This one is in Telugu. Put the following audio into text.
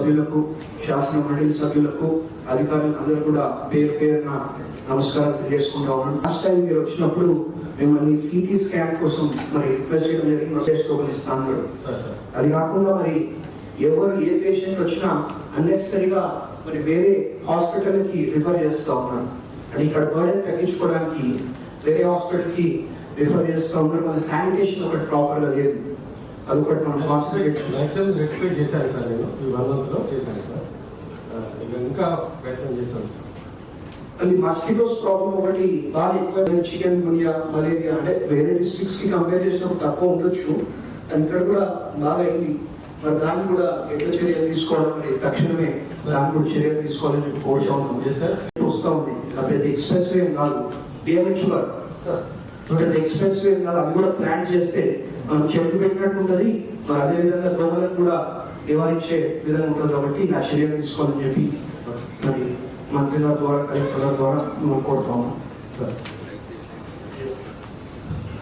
సభ్యులకు శాసన మండలి సభ్యులకు అధికారులకు అందరూ కూడా పేరు పేరున నమస్కారం తెలియజేసుకుంటా ఉన్నాను లాస్ట్ టైం మీరు వచ్చినప్పుడు మిమ్మల్ని సిటీ స్కాన్ కోసం మరి రిక్వెస్ట్ చేయడం జరిగింది. అది కాకుండా మరి ఎవరు ఏ పేషెంట్ వచ్చినా అన్నెసరీగా మరి వేరే హాస్పిటల్కి రిఫర్ చేస్తా ఉన్నారు. అది ఇక్కడ బర్డెన్ తగ్గించుకోవడానికి వేరే హాస్పిటల్కి రిఫర్ చేస్తా ఉన్నారు. మన శానిటేషన్ ఒకటి ప్రాపర్గా లేదు. అది ఒకటి మనం కాన్సన్ట్రేట్ మ్యాక్సిమం రెక్టిఫై చేశాను సార్ నేను. ఈ వన్ మంత్లో చేశాను సార్. ఆ, ఇక ఇంకా ప్రయత్నం సార్. అది మస్కిటోస్ ప్రాబ్లం ఒకటి బాగా ఎక్కువ చికెన్ గునియా మలేరియా అంటే వేరే డిస్ట్రిక్ట్స్కి కంపేర్ చేసినప్పుడు తక్కువ ఉండొచ్చు. కానీ ఇక్కడ కూడా బాగా అయింది. మరి దాన్ని కూడా ఎట్లా చర్యలు తీసుకోవడం మరి తక్షణమే దాన్ని కూడా చర్యలు తీసుకోవాలని చెప్పి కోరుతా ఉన్నాం. Sir. వస్తా ఉంది. అది పెద్ద ఎక్స్పెన్సివ్ ఏం కాదు. డిఎంహెచ్ఆర్ పెద్ద ఎక్స్పెన్సివ్ ఏం కాదు అది కూడా ప్లాన్ చేస్తే మనం చెట్టు పెట్టినట్టు ఉంటుంది. మరి అదే విధంగా దోమలను కూడా నివారించే విధంగా ఉంటుంది కాబట్టి ఆ చర్యలు తీసుకోవాలని చెప్పి మరి మంత్రి గారి ద్వారా కలెక్టర్ గారి ద్వారా మనం కోరుతాము సార్.